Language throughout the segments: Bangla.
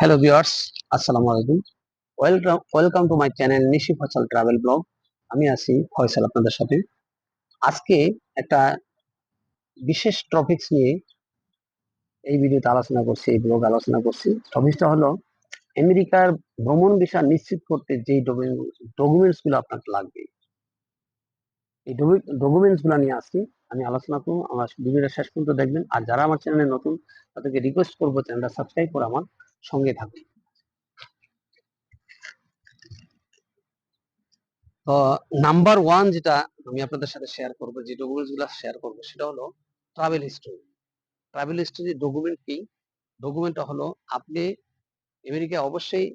হ্যালো ভিউয়ার্স আসসালামু আলাইকুম welcome welcome to my channel Nishi Fosol travel vlog আমি আছি ফয়সাল আপনাদের সাথে। আজকে একটা বিশেষ টপিকস নিয়ে এই ভিডিওতে আলোচনা করছি, এই ব্লগ আলোচনা করছি। টপিকসটা হলো আমেরিকার ভ্রমণ ভিসা নিশ্চিত করতে যে ডকুমেন্টসগুলো আপনার লাগবে। এই ডকুমেন্টসগুলো নিয়ে আসছি আমি আলোচনা করব। আমার ভিডিওটা শেষ পর্যন্ত দেখবেন। আর যারা আমার চ্যানেলে নতুন, তাদেরকে রিকোয়েস্ট করব চ্যানেলটা সাবস্ক্রাইব করে আমার। সঙ্গে থাকবে তো নাম্বার ওয়ান যেটা আমি আপনাদের সাথে শেয়ার করব, যে ডকুমেন্টসগুলো শেয়ার করব, সেটা হলো travel history travel history document কি? ডকুমেন্টটা হলো আপনি আমেরিকা অবশ্যই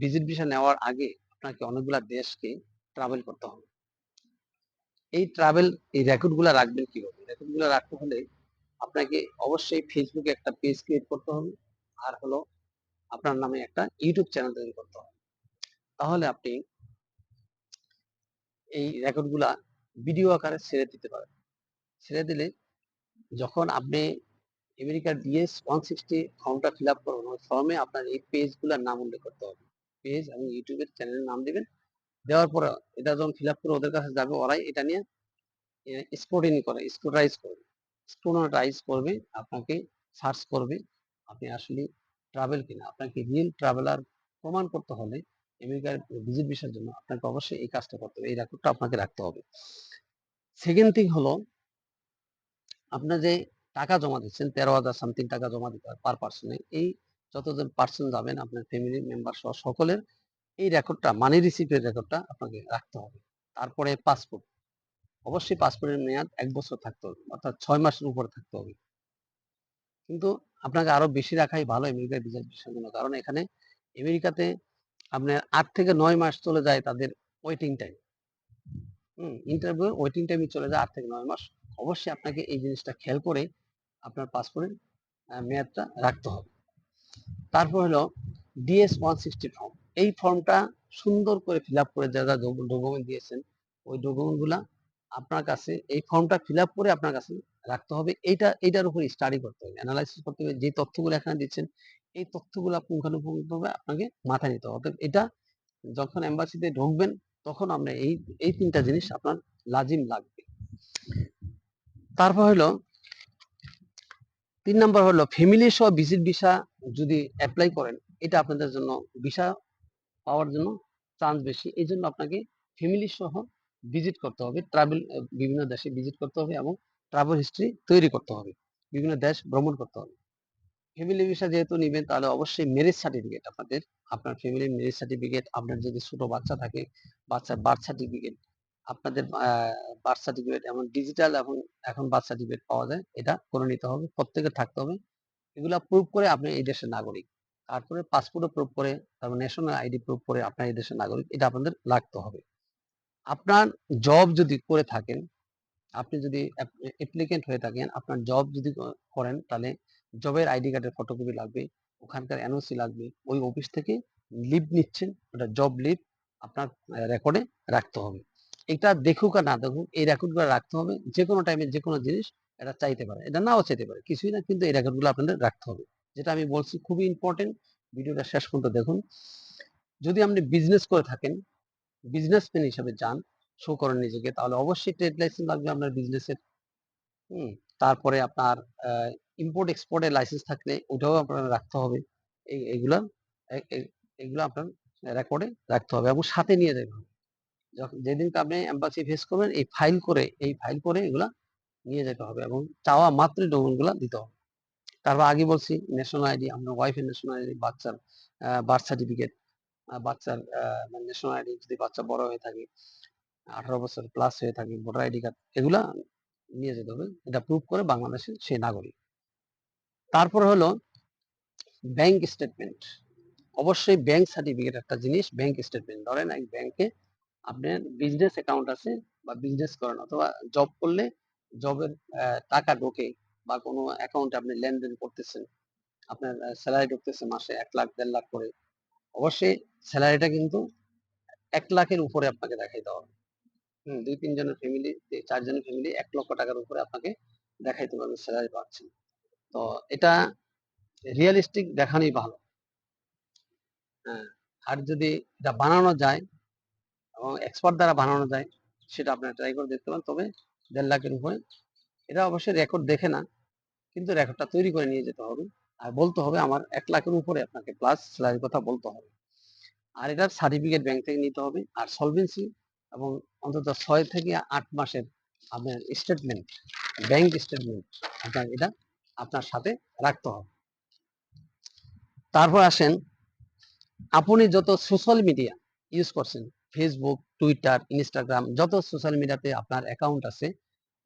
ভিজিট ভিসা নেওয়ার আগে আপনাকে অনেকগুলা দেশকে ট্রাভেল করতে হবে। এই ট্রাভেল এই রেকর্ডগুলা রাখবেন কীভাবে? রেকর্ডগুলা রাখতে হলে আপনাকে অবশ্যই ফেসবুকে একটা পেজ ক্রিয়েট করতে হবে। আর হলো আপনার নামে একটা ইউটিউব চ্যানেল তৈরি করতে হবে। তাহলে আপনি এই রেকর্ডগুলা ভিডিও আকারে ছেড়ে দিতে পারেন। ছেড়ে দিলে যখন আপনি আমেরিকার ডিএস ওয়ান সিক্সটি ফর্মটা ফিল আপ করবেন, ওই ফর্মে আপনার এই পেজগুলার নাম উল্লেখ করতে হবে। পেজ এবং ইউটিউবের চ্যানেলের নাম দিবেন। দেওয়ার পরে এটা যখন ফিল আপ করে ওদের কাছে যাবে, ওরাই এটা নিয়ে স্ক্রুটিনি করে স্ক্রুটাইজ করবে। স্ক্রুটাইজ করবে, আপনাকে সার্চ করবে। আপনি আসলে ট্রাভেল কিনা, আপনাকে রিয়েল ট্রাভেলার প্রমাণ করতে হলে আমেরিকার ভিজিট ভিসার জন্য আপনাকে অবশ্যই এই কাজটা করতে হবে, এই রেকর্ডটা আপনাকে রাখতে হবে। সেকেন্ড থিং হলো, আপনার যে টাকা জমা দিচ্ছেন, তেরো হাজার সামথিং টাকা জমা দিতে হয় পার পার্সনে এই যতজন পার্সন যাবেন, আপনার ফ্যামিলি মেম্বার সহ সকলের, এই রেকর্ডটা মানি রিসিভের রেকর্ডটা আপনাকে রাখতে হবে। তারপরে পাসপোর্ট অবশ্যই পাসপোর্টের মেয়াদ এক বছর থাকতে হবে, অর্থাৎ ছয় মাসের উপরে থাকতে হবে। কিন্তু আপনাকে আরও বেশি রাখাই ভালো আমেরিকার ভিসার বিষয়ের জন্য। কারণ এখানে আমেরিকাতে আপনার আট থেকে নয় মাস চলে যায় তাদের waiting time hmm interview waiting টাইমই চলে যায় আট থেকে নয় মাস। অবশ্যই আপনাকে এই জিনিসটা খেয়াল করে আপনার পাসপোর্টের মেয়াদটা রাখতে হবে। তারপর হলো ডিএস ওয়ান সিক্সটি ফর্ম এই ফর্মটা সুন্দর করে ফিল আপ করে যারা ডকুমেন্ট দিয়েছেন, ওই ডকুমেন্টগুলা আপনার কাছে, এই ফর্মটা ফিল আপ করে আপনার কাছে রাখতে হবে। এইটা, এইটার উপর স্টাডি করতে হবে। অ্যানালাইসিস করতে হবে। যে তথ্যগুলো এখানে দিচ্ছেন, এই তথ্যগুলো পুঙ্খানুপুঙ্খভাবে আপনাকে মাথায় নিতে হবে। এটা যখন এম্বাসিতে ঢুকবেন, তখন আমরা এই এই তিনটা জিনিস আপনার লাজিম লাগবে। তারপর হলো, তিন নম্বর হলো ফ্যামিলি সহ ভিজিট ভিসা যদি অ্যাপ্লাই করেন, এটা আপনাদের জন্য ভিসা পাওয়ার জন্য চান্স বেশি। এই জন্য আপনাকে ফ্যামিলি সহ ভিজিট করতে হবে। ট্রাভেল বিভিন্ন দেশে ভিজিট করতে হবে এবং ট্রাভেল হিস্ট্রি তৈরি করতে হবে। বিভিন্ন দেশ ভ্রমণ করতে হবে। ফ্যামিলি ভিসা যেহেতু নেবেন, তাহলে অবশ্যই ম্যারেজ সার্টিফিকেট আপনাদের, আপনার ফ্যামিলির ম্যারেজ সার্টিফিকেট আপনার যদি ছোট বাচ্চা থাকে, বাচ্চার বার্থ সার্টিফিকেট আপনাদের বার্থ সার্টিফিকেট এমন ডিজিটাল এবং এখন বার্থ সার্টিফিকেট পাওয়া যায়, এটা করে নিতে হবে প্রত্যেকের থাকতে হবে। এগুলা প্রুভ করে আপনি এই দেশের নাগরিক। তারপরে পাসপোর্টও প্রুভ করে, তারপর ন্যাশনাল আইডি প্রুভ করে আপনার এই দেশের নাগরিক, এটা আপনাদের লাগতে হবে। আপনার জব যদি করে থাকেন আপনি যদি অ্যাপ্লিকেন্ট হয়ে থাকেন, আপনার জব যদি করেন, তাহলে জবের আইডি কার্ডের ফটোকপি লাগবে, ওখানকার এনওসি লাগবে, ওই অফিস থেকে লিভ নিচ্ছেন, ওটা জব লিভ আপনার রেকর্ডে রাখতে হবে। এটা দেখুক আর না দেখুক, এই রেকর্ডগুলো রাখতে হবে যে কোনো টাইমে যে কোনো জিনিস এটা চাইতে পারে, এটা নাও চাইতে পারে, কিছুই না, কিন্তু এই রেকর্ডগুলো আপনাদের রাখতে হবে। যেটা আমি বলছি খুবই ইম্পর্টেন্ট ভিডিওটা শেষ পর্যন্ত দেখুন। যদি আপনি বিজনেস করে থাকেন বিজনেসম্যান হিসেবে যান শো করেন নিজেকে। তাহলে অবশ্যই ট্রেড লাইসেন্স লাগবে আপনার বিজনেসের হুম, তারপরে আপনার ইম্পোর্ট এক্সপোর্টের লাইসেন্স থাকলে ওটাও আপনার রাখতে হবে। এগুলো এগুলো আপনার রেকর্ডে রাখতে হবে এবং সাথে নিয়ে হবে যখন যেদিনকে আপনি এম্বাসি ফেস করবেন, এই ফাইল করে, এই ফাইল করে এগুলা নিয়ে যেতে হবে এবং চাওয়া মাত্র ডকুমেন্টগুলো দিতে হবে। তারপর আগে বলছি ন্যাশনাল আইডি আপনার ওয়াইফের ন্যাশনাল আইডি বাচ্চার বার্থ সার্টিফিকেট বাচ্চার ন্যাশনাল আইডি যদি বাচ্চা বড় হয়ে থাকে আঠারো বছর প্লাস হয়ে থাকে ভোটার আইডি কার্ড এগুলা নিয়ে যেতে হবে। এটা প্রুভ করে বাংলাদেশের সে নাগরিক। তারপর হলো ব্যাংক স্টেটমেন্ট অবশ্যই ব্যাংক সার্টিফিকেট একটা জিনিস ব্যাংক স্টেটমেন্ট ধরেন এক ব্যাংকে আপনার বিজনেস অ্যাকাউন্ট আছে বা বিজনেস করেন, অথবা জব করলে জবের টাকা ঢোকে বা কোনো অ্যাকাউন্টে আপনি লেনদেন করতেছেন, আপনার স্যালারি ঢুকতেছে মাসে এক লাখ, দেড় লাখ করে। অবশ্যই স্যালারিটা কিন্তু এক লাখের উপরে আপনাকে দেখাইতে হবে। দুই তিনজনের ফ্যামিলি চারজনের ফ্যামিলি এক লক্ষ টাকার উপরে আপনাকে দেখাইতে পারবে স্যালারি পাচ্ছেন। তো এটা রিয়েলিস্টিক দেখানোই ভালো। হ্যাঁ, আর যদি এটা বানানো যায় এবং এক্সপার্ট দ্বারা বানানো যায় সেটা আপনারা ট্রাই করে দেখতে পারেন। তবে দেড় লাখের উপরে এটা অবশ্যই রেকর্ড দেখে না কিন্তু রেকর্ডটা তৈরি করে নিয়ে যেতে হবে। আর বলতে হবে আমার এক লাখের উপরে আপনাকে প্লাস স্যালারির কথা বলতে হবে। আর এটার সার্টিফিকেট ব্যাংক থেকে নিতে হবে। আর সলভেন্সি এবং অন্তত ছয় থেকে আট মাসের আপনার স্টেটমেন্ট ব্যাংক স্টেটমেন্ট আপনার এটা আপনার সাথে রাখতে হবে। তারপর আসেন, আপনি যত সোশ্যাল মিডিয়া ইউজ করছেন ফেসবুক টুইটার ইনস্টাগ্রাম যত সোশ্যাল মিডিয়াতে আপনার অ্যাকাউন্ট আছে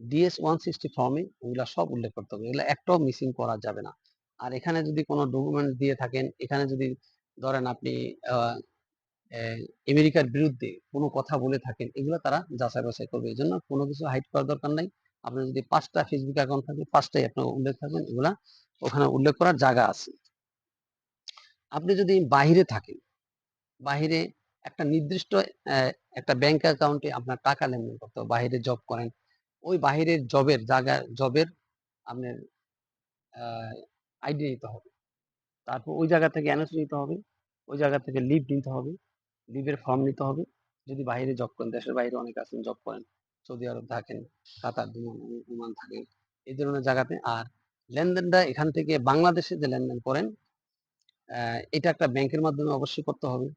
ডিএস ওয়ান সিক্সটি ফর্মে ওগুলা সব উল্লেখ করতে হবে। এগুলো একটাও মিসিং করা যাবে না। আর এখানে যদি কোনো ডকুমেন্ট দিয়ে থাকেন, এখানে যদি ধরেন আপনি আমেরিকার বিরুদ্ধে কোনো কথা বলে থাকেন, এগুলো তারা যাচাই বাছাই করবে। এই জন্য কোনো কিছু হাইড করার দরকার নাই। আপনার যদি পাঁচটা ফেসবুক অ্যাকাউন্ট থাকে, পাঁচটাই আপনার উল্লেখ থাকবেন, এগুলা ওখানে উল্লেখ করার জায়গা আছে। আপনি যদি বাইরে থাকেন, বাহিরে একটা নির্দিষ্ট একটা ব্যাংক অ্যাকাউন্টে আপনার টাকা লেনদেন করতে হবে বাইরে জব করেন, ওই বাহিরের জবের জায়গা জবের আপনার আইডি নিতে হবে। তারপর ওই জায়গা থেকে এনএস নিতে হবে, ওই জায়গা থেকে লিভ নিতে হবে। লিভের ফর্ম নিতে হবে। যদি বাইরে জব করেন, দেশের বাইরে অনেক আছেন জব করেন, সৌদি আরব থাকেন, কাতার ওমান থাকেন এই ধরনের জায়গাতে। আর লেনদেনটা এখান থেকে বাংলাদেশে যে লেনদেন করেন এটা একটা ব্যাংকের মাধ্যমে অবশ্যই করতে হবে।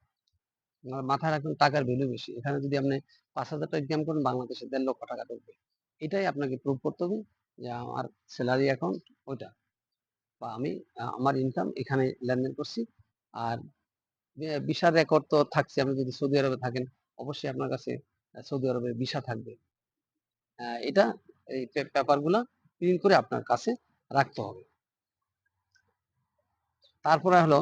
মাথায় রাখবেন, টাকার ভ্যালু বেশি। এখানে যদি আপনি পাঁচ হাজার টাকা ইনকাম করেন, বাংলাদেশে দেড় লক্ষ টাকা ঢুকবে। এটাই আপনাকে প্রুভ করতে হবে যে আমার স্যালারি অ্যাকাউন্ট ওইটা। বা আমি আমার ইনকাম এখানে লেনদেন করছি। আর বিশার রেকর্ড তো থাকছে। আপনি যদি সৌদি আরবে থাকেন, অবশ্যই আপনার কাছে সৌদি আরবের ভিসা থাকবে। এটা, এই পেপারগুলা প্রিন্ট করে আপনার কাছে রাখতে হবে। তারপরে হলো,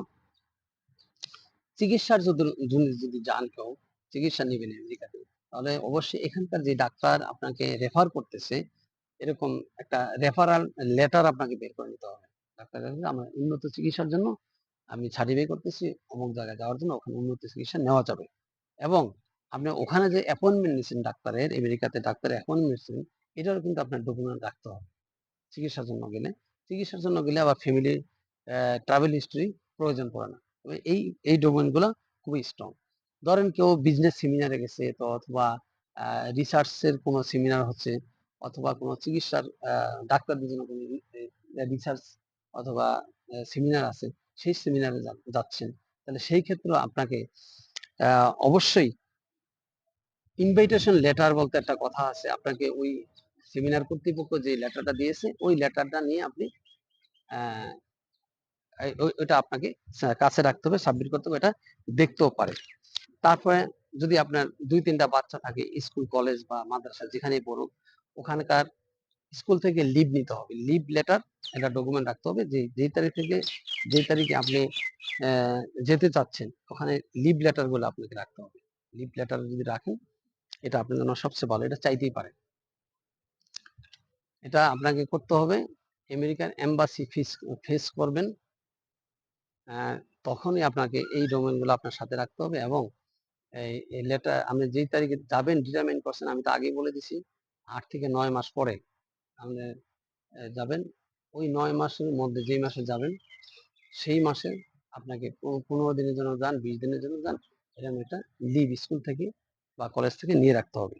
চিকিৎসার জন্য যদি যান কেউ, চিকিৎসা নেবেন আমেরিকাতে, তাহলে অবশ্যই এখানকার যে ডাক্তার আপনাকে রেফার করতেছে, এরকম একটা রেফারাল লেটার আপনাকে বের করে নিতে হবে। ডাক্তার আমার উন্নত চিকিৎসার জন্য আমি সার্টিফাই করতেছি, অমুক জায়গায় যাওয়ার জন্য ওখানে উন্নত চিকিৎসা নেওয়া যাবে। এবং আপনি ওখানে যে অ্যাপয়েন্টমেন্ট নিচ্ছেন ডাক্তারের, আমেরিকাতে ডাক্তারের অ্যাপয়েন্টমেন্ট নিচ্ছেন এটারও কিন্তু আপনার ডকুমেন্ট রাখতে হবে। চিকিৎসার জন্য গেলে। চিকিৎসার জন্য গেলে আবার ফ্যামিলি ট্রাভেল হিস্ট্রি প্রয়োজন পড়ে না। এই এই ডকুমেন্টগুলো খুবই স্ট্রং ধরেন কেউ বিজনেস সেমিনারে গেছে, তো অথবা রিসার্চের কোনো সেমিনার হচ্ছে, অথবা কোনো চিকিৎসার ডাক্তারদের জন্য কোনো রিসার্চ অথবা সেমিনার আছে। সেই সেমিনারে যাচ্ছেন। তাহলে সেই ক্ষেত্রে আপনাকে অবশ্যই ইনভাইটেশন লেটার বলতে একটা কথা আছে। আপনাকে ওই সেমিনার কর্তৃপক্ষ যে লেটারটা দিয়েছে, ওই লেটারটা নিয়ে আপনি ওইটা আপনাকে কাছে রাখতে হবে সাবমিট করতে হবে এটা দেখতেও পারে। তারপরে যদি আপনার দুই তিনটা বাচ্চা থাকে, স্কুল, কলেজ বা মাদ্রাসা যেখানেই পড়ুক, ওখানকার স্কুল থেকে লিভ নিতে হবে। লিভ লেটার একটা ডকুমেন্ট রাখতে হবে যে, যেই তারিখ থেকে, যেই তারিখে আপনি যেতে চাচ্ছেন, ওখানে লিভ লেটারগুলো আপনাকে রাখতে হবে। লিভ লেটার যদি রাখেন, এটা আপনার জন্য সবচেয়ে ভালো, এটা চাইতেই পারেন। এটা আপনাকে করতে হবে, আমেরিকান এম্বাসি ফিস, ফেস করবেন তখনই আপনাকে এই ডকুমেন্টগুলো আপনার সাথে রাখতে হবে এবং এই লেটার, আপনি যেই তারিখে যাবেন ডিটারমাইন করছেন, আমি তো আগেই বলে দিছি, আট থেকে নয় মাস পরে আপনি যাবেন। ওই নয় মাসের মধ্যে যেই মাসে যাবেন, সেই মাসে আপনাকে পনেরো দিনের জন্য যান, বিশ দিনের জন্য যান এরকম একটা লিভ স্কুল থেকে বা কলেজ থেকে নিয়ে রাখতে হবে।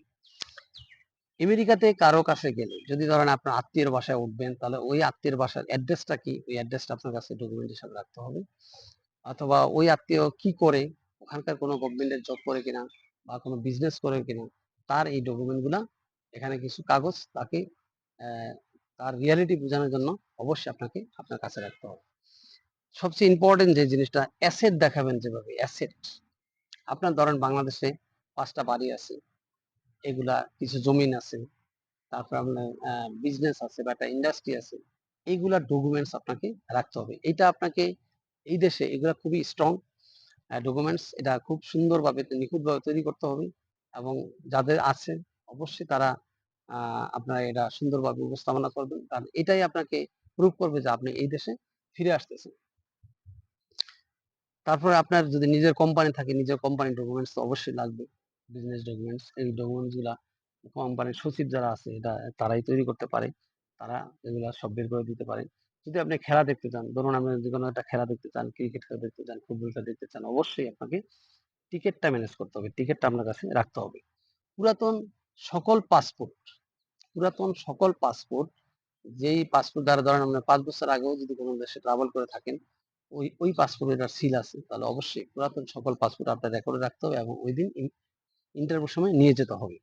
আমেরিকাতে কারও কাছে গেলে, যদি ধরেন আপনার আত্মীয়ের বাসায় উঠবেন, তাহলে ওই আত্মীয়ের বাসার অ্যাড্রেসটা কি? ওই অ্যাড্রেসটা আপনার কাছে ডকুমেন্ট হিসাবে রাখতে হবে। অথবা ওই আত্মীয় কি করে, ওখানকার কোনো গভর্নমেন্টের জব করে কিনা বা কোনো বিজনেস করে কিনা, তার এই ডকুমেন্টগুলা, এখানে কিছু কাগজ তাকে তার রিয়ালিটি বোঝানোর জন্য অবশ্যই আপনাকে আপনার কাছে রাখতে হবে। সবচেয়ে ইম্পর্টেন্ট যে জিনিসটা অ্যাসেট দেখাবেন যেভাবে অ্যাসেট আপনার ধরেন বাংলাদেশে পাঁচটা বাড়ি আছে, এগুলা কিছু জমিন আছে, তারপর আপনার বিজনেস আছে বা একটা ইন্ডাস্ট্রি আছে এইগুলা ডকুমেন্টস আপনাকে রাখতে হবে। এটা আপনাকে এই দেশে এগুলা খুবই স্ট্রং ডকুমেন্টস এটা খুব সুন্দরভাবে, নিখুঁতভাবে তৈরি করতে হবে এবং যাদের আছে, অবশ্যই তারা আপনারা এটা সুন্দরভাবে উপস্থাপনা করবেন। কারণ এটাই আপনাকে প্রুভ করবে যে আপনি এই দেশে ফিরে আসতেছেন। তারপরে আপনার যদি নিজের কোম্পানি থাকে, নিজের কোম্পানির ডকুমেন্টস অবশ্যই লাগবে। বিজনেস ডকুমেন্টস এই ডকুমেন্টসগুলা কোম্পানির সচিব যারা আছে, এটা তারাই তৈরি করতে পারে। তারা এগুলা সব বের করে দিতে পারে। যদি আপনি খেলা দেখতে চান, ধরুন আপনি যে কোনো একটা খেলা দেখতে চান ক্রিকেট খেলা দেখতে চান ফুটবলটা দেখতে চান, অবশ্যই আপনাকে টিকিটটা ম্যানেজ করতে হবে। টিকিটটা আপনার কাছে রাখতে হবে। পুরাতন সকল পাসপোর্ট পুরাতন সকল পাসপোর্ট যেই পাসপোর্ট দ্বারা ধরেন আপনার পাঁচ বছর আগেও যদি কোনো দেশে ট্রাভেল করে থাকেন, ওই ওই পাসপোর্টের সিল আছে। তাহলে অবশ্যই পুরাতন সকল পাসপোর্ট আপনার রেকর্ডে রাখতে হবে এবং ওই দিন ইন্টারভিউর সময় নিয়ে যেতে হবে।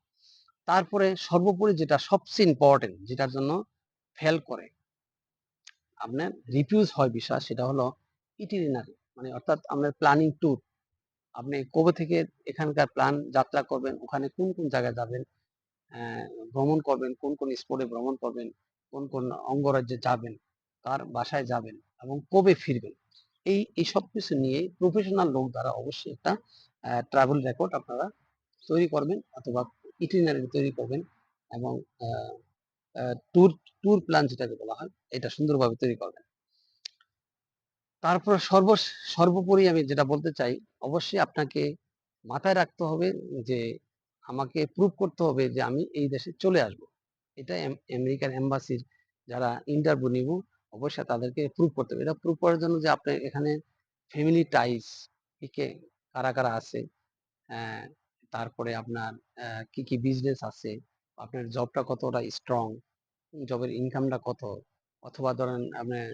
তারপরে সর্বোপরি যেটা সবচেয়ে ইম্পর্টেন্ট যেটার জন্য ফেল করে, আপনার রিফিউজ হয় বিষয় সেটা হলো ইটিনারি মানে অর্থাৎ আপনার প্ল্যানিং ট্যুর আপনি কবে থেকে এখানকার প্ল্যান যাত্রা করবেন, ওখানে কোন কোন জায়গায় যাবেন ভ্রমণ করবেন, কোন কোন স্পটে ভ্রমণ করবেন, কোন কোন অঙ্গরাজ্যে যাবেন, কার বাসায় যাবেন এবং কবে ফিরবেন, এই এই সব কিছু নিয়ে প্রফেশনাল লোক দ্বারা অবশ্যই একটা ট্রাভেল রেকর্ড আপনারা তৈরি করবেন অথবা ইটিনারি তৈরি করবেন এবং ট্যুর ট্যুর প্ল্যান যেটাকে বলা হয়, এটা সুন্দরভাবে তৈরি করবেন। তারপর সর্ব, সর্বোপরি আমি যেটা বলতে চাই, অবশ্যই আপনাকে মাথায় রাখতে হবে যে আমাকে প্রুভ করতে হবে যে আমি এই দেশে চলে আসব। এটা আম- আমেরিকান এম্বাসির যারা ইন্টারভিউ নিব অবশ্যই তাদেরকে প্রুভ করতে হবে। এটা প্রুভ করার জন্য যে আপনি এখানে ফ্যামিলি টাইস কে কারা কারা আছে আহ, তারপরে আপনার কি কি বিজনেস আছে আপনার জবটা কতটা স্ট্রং জবের ইনকামটা কত অথবা ধরেন আপনার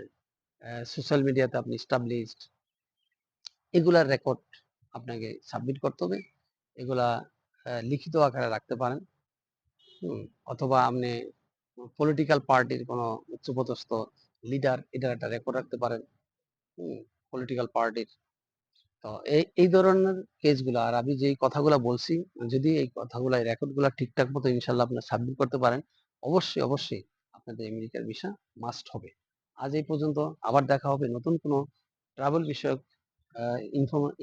সোশ্যাল মিডিয়াতে আপনি স্টাবলিশড এগুলার রেকর্ড আপনাকে সাবমিট করতে হবে। এগুলা লিখিত আকারে রাখতে পারেন। অথবা আপনি পলিটিক্যাল পার্টির কোনো উচ্চপদস্থ লিডার এটার একটা রেকর্ড রাখতে পারেন। পলিটিক্যাল পার্টির তো এই এই ধরনের কেসগুলো আর আমি যেই কথাগুলো বলছি, যদি এই কথাগুলো, এই রেকর্ডগুলো ঠিকঠাক মতো ইনশাল্লাহ আপনারা সাবমিট করতে পারেন, অবশ্যই অবশ্যই আপনাদের আমেরিকার ভিসা মাস্ট হবে। আজ এই পর্যন্ত, আবার দেখা হবে নতুন কোনো ট্রাভেল বিষয়ক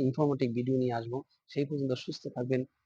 ইনফরমেটিভ ভিডিও নিয়ে আসব। সেই পর্যন্ত সুস্থ থাকবেন।